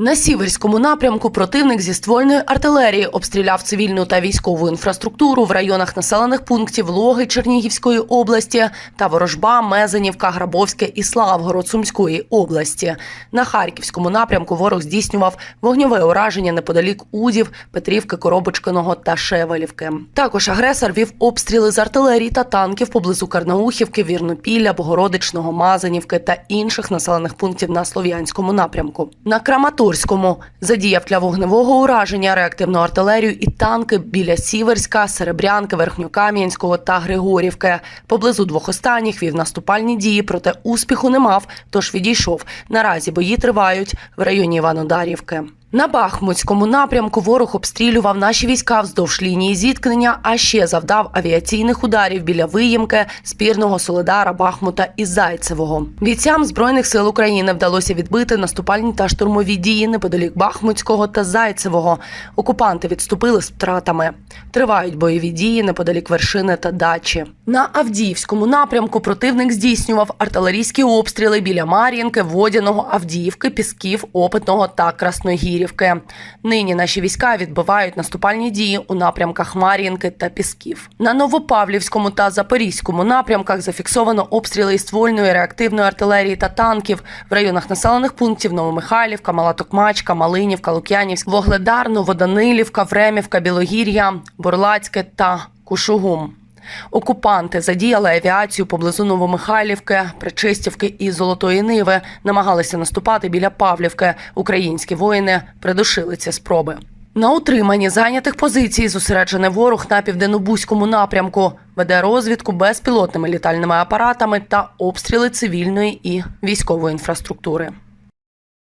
На сіверському напрямку противник зі ствольної артилерії обстріляв цивільну та військову інфраструктуру в районах населених пунктів Логи Чернігівської області та Ворожба, Мезенівка, Грабовське і Славгород Сумської області. На харківському напрямку ворог здійснював вогньове ураження неподалік Удів, Петрівки, Коробочкиного та Шевелівки. Також агресор вів обстріли з артилерії та танків поблизу Карнаухівки, Вірнопілля, Богородичного, Мазанівки та інших населених пунктів на слов'янському напрямку. На Краматорському задіяв для вогневого ураження реактивну артилерію і танки біля Сіверська, Серебрянки, Верхньокам'янського та Григорівки. Поблизу двох останніх вів наступальні дії, проте успіху не мав, тож відійшов. Наразі бої тривають в районі Іванодарівки. На Бахмутському напрямку ворог обстрілював наші війська вздовж лінії зіткнення, а ще завдав авіаційних ударів біля Виїмки, Спірного, Соледара, Бахмута і Зайцевого. Бійцям збройних сил України вдалося відбити наступальні та штурмові дії неподалік Бахмутського та Зайцевого. Окупанти відступили з втратами. Тривають бойові дії неподалік вершини та дачі. На Авдіївському напрямку противник здійснював артилерійські обстріли біля Мар'їнки, Водяного, Авдіївки, Пісків, Опитного та Красногірівки. Нині наші війська відбивають наступальні дії у напрямках Мар'їнки та Пісків. На Новопавлівському та Запорізькому напрямках зафіксовано обстріли із ствольної реактивної артилерії та танків в районах населених пунктів Новомихайлівка, Мала Токмачка, Малинівка, Лук'янівськ, Вогледар, Новоданилівка, Времівка, Білогір'я, Бурлацьке та Кушугум. Окупанти задіяли авіацію поблизу Новомихайлівки, Причистівки і Золотої Ниви, намагалися наступати біля Павлівки. Українські воїни придушили ці спроби. На утриманні зайнятих позицій зосереджений ворог на південнобузькому напрямку, веде розвідку безпілотними літальними апаратами та обстріли цивільної і військової інфраструктури.